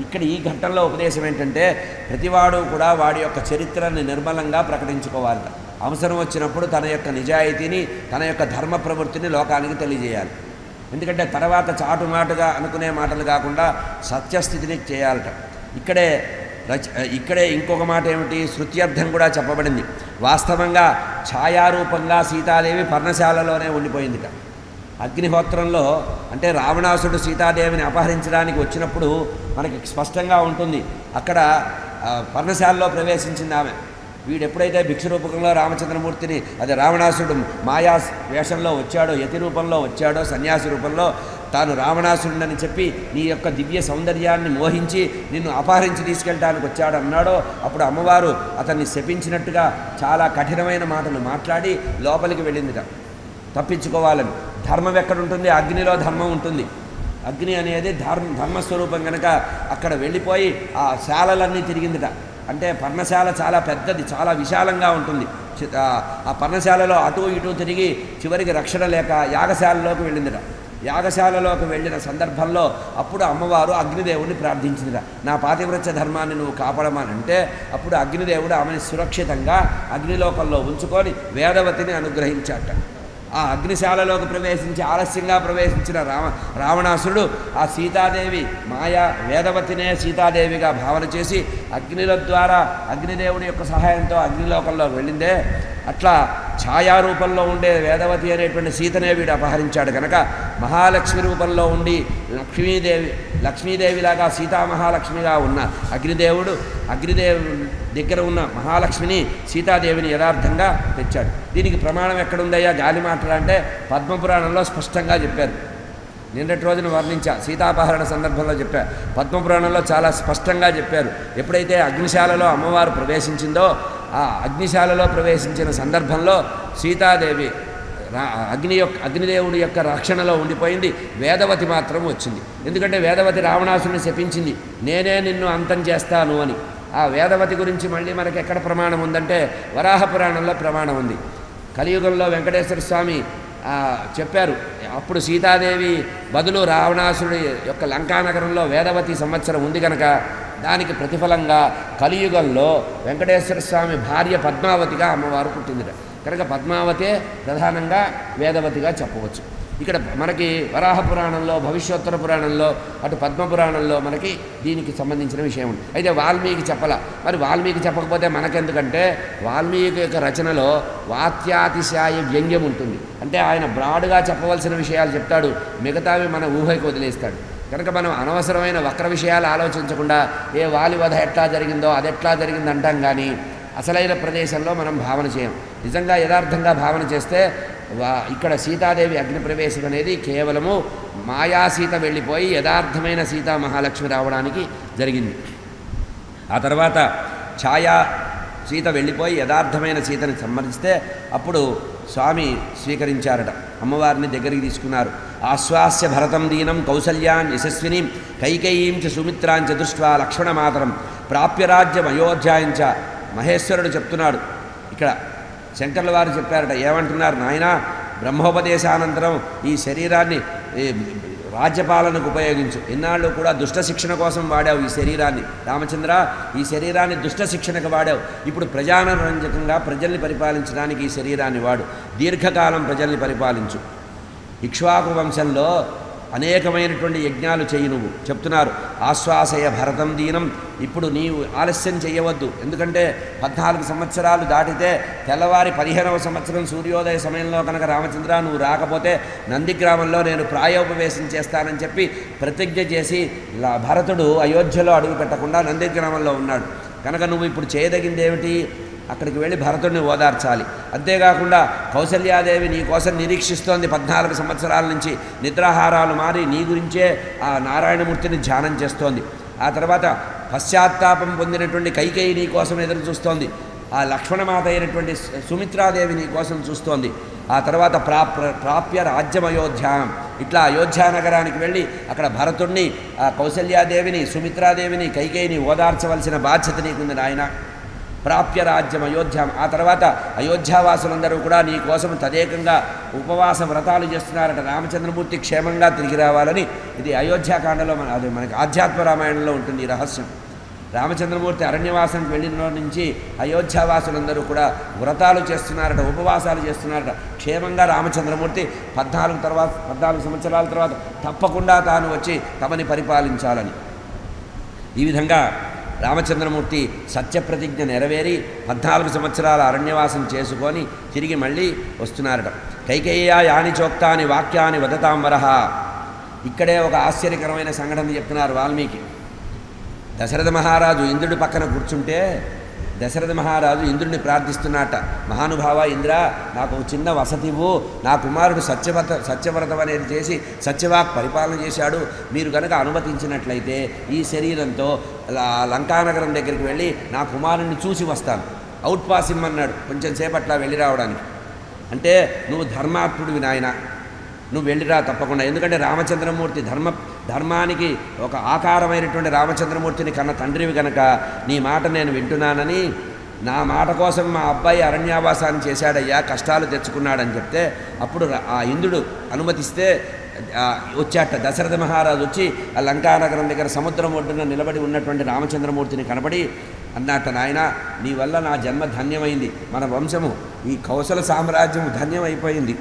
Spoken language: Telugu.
ఇక్కడ ఈ ఘట్టంలో ఉపదేశం ఏంటంటే ప్రతివాడు కూడా వాడి యొక్క చరిత్రని నిర్మలంగా ప్రకటించుకోవాలి. అవసరం వచ్చినప్పుడు తన యొక్క నిజాయితీని తన యొక్క ధర్మ ప్రవృత్తిని లోకానికి తెలియజేయాలి. ఎందుకంటే తర్వాత చాటుమాటుగా అనుకునే మాటలు కాకుండా సత్యస్థితిని చేయాలట. ఇక్కడే రచ ఇక్కడే ఇంకొక మాట ఏమిటి? శృత్యర్థం కూడా చెప్పబడింది. వాస్తవంగా ఛాయారూపంగా సీతాదేవి పర్ణశాలలోనే ఉండిపోయిందిట. అగ్నిహోత్రంలో అంటే రావణాసుడు సీతాదేవిని అపహరించడానికి వచ్చినప్పుడు మనకి స్పష్టంగా ఉంటుంది. అక్కడ పర్ణశాలలో ప్రవేశించింది ఆమె. వీడు ఎప్పుడైతే భిక్ష రూపంలో రామచంద్రమూర్తిని అదే రావణాసుడు మాయా వేషంలో వచ్చాడో యతి రూపంలో వచ్చాడో సన్యాసి రూపంలో తాను రావణాసురుడని చెప్పి నీ యొక్క దివ్య సౌందర్యాన్ని మోహించి నిన్ను అపహరించి తీసుకెళ్ళడానికి వచ్చాడు అన్నాడో అప్పుడు అమ్మవారు అతన్ని శపించినట్టుగా చాలా కఠినమైన మాటలు మాట్లాడి లోపలికి వెళ్ళిందిట. తప్పించుకోవాలని. ధర్మం ఎక్కడుంటుంది? అగ్నిలో ధర్మం ఉంటుంది. అగ్ని అనేది ధర్మ ధర్మస్వరూపం కనుక అక్కడ వెళ్ళిపోయి ఆ శాలలన్నీ తిరిగిందిట. అంటే పర్ణశాల చాలా పెద్దది చాలా విశాలంగా ఉంటుంది. చి- ఆ- పర్ణశాలలో అటు ఇటు తిరిగి చివరికి రక్షణ లేక యాగశాలలోకి వెళ్ళిందిట. యాగశాలలోకి వెళ్ళిన సందర్భంలో అప్పుడు అమ్మవారు అగ్నిదేవుడిని ప్రార్థించిందిట. నా పాతివ్రత్య ధర్మాన్ని నువ్వు కాపాడమనంటే అప్పుడు అగ్నిదేవుడు ఆమెను సురక్షితంగా అగ్నిలోకంలో ఉంచుకొని వేదవతిని అనుగ్రహించాట. ఆ అగ్నిశాలలోకి ప్రవేశించి ఆలస్యంగా ప్రవేశించిన రామ రావణాసురుడు ఆ సీతాదేవి మాయా వేదవతినే సీతాదేవిగా భావన చేసి అగ్నిల ద్వారా అగ్నిదేవుడి యొక్క సహాయంతో అగ్నిలోకంలో వెళ్ళిందే. అట్లా ఛాయారూపంలో ఉండే వేదవతి అనేటువంటి సీతనే వీడు అపహరించాడు కనుక మహాలక్ష్మి రూపంలో ఉండి లక్ష్మీదేవి లక్ష్మీదేవిలాగా సీతామహాలక్ష్మిగా ఉన్న అగ్నిదేవుడు అగ్నిదేవు దగ్గర ఉన్న మహాలక్ష్మిని సీతాదేవిని యథార్థంగా తెచ్చాడు. దీనికి ప్రమాణం ఎక్కడుందయ్యా? గాలి మాటలు అంటే పద్మపురాణంలో స్పష్టంగా చెప్పారు. నిన్నటి రోజున వర్ణించా సీతాపహరణ సందర్భంలో చెప్పా. పద్మపురాణంలో చాలా స్పష్టంగా చెప్పారు. ఎప్పుడైతే అగ్నిశాలలో అమ్మవారు ప్రవేశించిందో ఆ అగ్నిశాలలో ప్రవేశించిన సందర్భంలో సీతాదేవి అగ్ని యొక్క అగ్నిదేవుడి యొక్క రక్షణలో ఉండిపోయింది. వేదవతి మాత్రం వచ్చింది. ఎందుకంటే వేదవతి రావణాసుని శపించింది. నేనే నిన్ను అంతం చేస్తాను అని. ఆ వేదవతి గురించి మళ్ళీ మనకి ఎక్కడ ప్రమాణం ఉందంటే వరాహ పురాణంలో ప్రమాణం ఉంది. కలియుగంలో వెంకటేశ్వర స్వామి చెప్పారు. అప్పుడు సీతాదేవి బదులు రావణాసురుడి యొక్క లంకానగరంలో వేదవతి సంవత్సరం ఉంది కనుక దానికి ప్రతిఫలంగా కలియుగంలో వెంకటేశ్వర స్వామి భార్య పద్మావతిగా అమ్మవారు పుట్టిందిట. కనుక పద్మావతే ప్రధానంగా వేదవతిగా చెప్పవచ్చు. ఇక్కడ మనకి వరాహ పురాణంలో భవిష్యోత్తర పురాణంలో అటు పద్మ పురాణంలో మనకి దీనికి సంబంధించిన విషయం ఉంది. అయితే వాల్మీకి చెప్పల. మరి వాల్మీకి చెప్పకపోతే మనకెందుకంటే వాల్మీకి యొక్క రచనలో వాత్యాతిశాయ వ్యంగ్యం ఉంటుంది. అంటే ఆయన బ్రాడ్గా చెప్పవలసిన విషయాలు చెప్తాడు మిగతావి మన ఊహకి వదిలేస్తాడు. కనుక మనం అనవసరమైన వక్ర విషయాలు ఆలోచించకుండా ఏ వాలి వధ ఎట్లా జరిగిందో అది ఎట్లా జరిగింది అంటాం కానీ అసలైన ప్రదేశంలో మనం భావన చేయం. నిజంగా యథార్థంగా భావన చేస్తే వా- ఇక్కడ సీతాదేవి అగ్నిప్రవేశం అనేది కేవలము మాయా సీత వెళ్ళిపోయి యథార్థమైన సీతా మహాలక్ష్మి రావడానికి జరిగింది. ఆ తర్వాత ఛాయా సీత వెళ్ళిపోయి యథార్థమైన సీతని సంబంధిస్తే అప్పుడు స్వామి స్వీకరించారట. అమ్మవారిని దగ్గరికి తీసుకున్నారు. ఆశ్వాస్య భరతం దీనం కౌసల్యాన్ యశస్విని కైకేయీం చ సుమిత్రాం చ దృష్ట్వా లక్ష్మణమాతరం ప్రాప్యరాజ్యం అయోధ్యాయం చ మహేశ్వరుడు చెప్తున్నాడు. ఇక్కడ శంకర్ల వారు చెప్పారట ఏమంటున్నారు నాయనా బ్రహ్మోపదేశానంతరం ఈ శరీరాన్ని రాజ్యపాలనకు ఉపయోగించు. ఇన్నాళ్ళు కూడా దుష్ట శిక్షణ కోసం వాడావు ఈ శరీరాన్ని. రామచంద్ర ఈ శరీరాన్ని దుష్ట శిక్షణకు వాడావు. ఇప్పుడు ప్రజానరంజకంగా ప్రజల్ని పరిపాలించడానికి ఈ శరీరాన్ని వాడు. దీర్ఘకాలం ప్రజల్ని పరిపాలించు. ఇక్ష్వాకు వంశంలో అనేకమైనటువంటి యజ్ఞాలు చేయి నువ్వు. చెప్తున్నారు ఆశ్వాసయ భరతం దీనం. ఇప్పుడు నీవు ఆలస్యం చేయవద్దు. ఎందుకంటే పద్నాలుగు సంవత్సరాలు దాటితే తెల్లవారి పదిహేనవ సంవత్సరం సూర్యోదయ సమయంలో కనుక రామచంద్ర నువ్వు రాకపోతే నందిగ్రామంలో నేను ప్రాయోపవేశం చేస్తానని చెప్పి ప్రతిజ్ఞ చేసి భరతుడు అయోధ్యలో అడుగు పెట్టకుండా నందిగ్రామంలో ఉన్నాడు. కనుక నువ్వు ఇప్పుడు చేయదగింది ఏమిటి అక్కడికి వెళ్ళి భరతుడిని ఓదార్చాలి. అంతేకాకుండా కౌసల్యాదేవి నీ కోసం నిరీక్షిస్తోంది పద్నాలుగు సంవత్సరాల నుంచి నిద్రాహారాలు మారి నీ గురించే ఆ నారాయణమూర్తిని ధ్యానం చేస్తోంది. ఆ తర్వాత పశ్చాత్తాపం పొందినటువంటి కైకేయి నీ కోసం ఎదురు చూస్తోంది. ఆ లక్ష్మణమాత అయినటువంటి సుమిత్రాదేవి నీ కోసం చూస్తోంది. ఆ తర్వాత ప్రాప్ ప్రాప్య రాజ్యం అయోధ్యాం. ఇట్లా అయోధ్యా నగరానికి వెళ్ళి అక్కడ భరతుణ్ణి ఆ కౌసల్యాదేవిని సుమిత్రాదేవిని కైకేయిని ఓదార్చవలసిన బాధ్యత నీకుంది నాయన. ప్రాప్య రాజ్యం అయోధ్య. ఆ తర్వాత అయోధ్యావాసులందరూ కూడా నీ కోసం తదేకంగా ఉపవాస వ్రతాలు చేస్తున్నారట. రామచంద్రమూర్తి క్షేమంగా తిరిగి రావాలని ఇది అయోధ్యాకాండలో మన అది మనకి ఆధ్యాత్మ రామాయణంలో ఉంటుంది రహస్యం. రామచంద్రమూర్తి అరణ్యవాసానికి వెళ్ళిన నుంచి అయోధ్యావాసులందరూ కూడా వ్రతాలు చేస్తున్నారట ఉపవాసాలు చేస్తున్నారట. క్షేమంగా రామచంద్రమూర్తి పద్నాలుగు తర్వాత పద్నాలుగు సంవత్సరాల తర్వాత తప్పకుండా తాను వచ్చి తమని పరిపాలించాలని. ఈ విధంగా రామచంద్రమూర్తి సత్యప్రతిజ్ఞ నెరవేరి పద్నాలుగు సంవత్సరాల అరణ్యవాసం చేసుకొని తిరిగి మళ్ళీ వస్తున్నారట. కైకేయ యాని చోక్తాని వాక్యాని వదతాంబరహ ఇక్కడే ఒక ఆశ్చర్యకరమైన సంఘటన చెప్తున్నారు వాల్మీకి. దశరథ మహారాజు ఇంద్రుడి పక్కన కూర్చుంటే దశరథ మహారాజు ఇంద్రుడిని ప్రార్థిస్తున్నాట. మహానుభావ ఇంద్ర నాకు చిన్న వసతివు నా కుమారుడు సత్యవ్రత సత్యవ్రతం అనేది చేసి సత్యవాక్ పరిపాలన చేశాడు. మీరు కనుక అనుమతించినట్లయితే ఈ శరీరంతో ల- లంకానగరం దగ్గరికి వెళ్ళి నా కుమారుడిని చూసి వస్తాను. అవుట్ పాస్ ఇమ్మన్నాడు. కొంచెం సేపట్లా వెళ్ళి రావడానికి. అంటే నువ్వు ధర్మాత్ముడివి నాయన. నువ్వు వెళ్ళిరా తప్పకుండా. ఎందుకంటే రామచంద్రమూర్తి ధర్మ ధర్మానికి ఒక ఆకారమైనటువంటి రామచంద్రమూర్తిని కన్న తండ్రివి కనుక నీ మాట నేను వింటున్నానని నా మాట కోసం మా అబ్బాయి అరణ్యావాసాన్ని చేశాడయ్యా కష్టాలు తెచ్చుకున్నాడని చెప్తే అప్పుడు ఆ ఇంద్రుడు అనుమతిస్తే వచ్చాట దశరథ మహారాజు వచ్చి ఆ లంకానగరం దగ్గర సముద్రం ఒడ్డున నిలబడి ఉన్నటువంటి రామచంద్రమూర్తిని కనబడి అన్నట్ట నాయన నీ వల్ల నా జన్మ ధన్యమైంది. మన వంశము ఈ కౌశల సామ్రాజ్యము ధన్యమైపోయింది.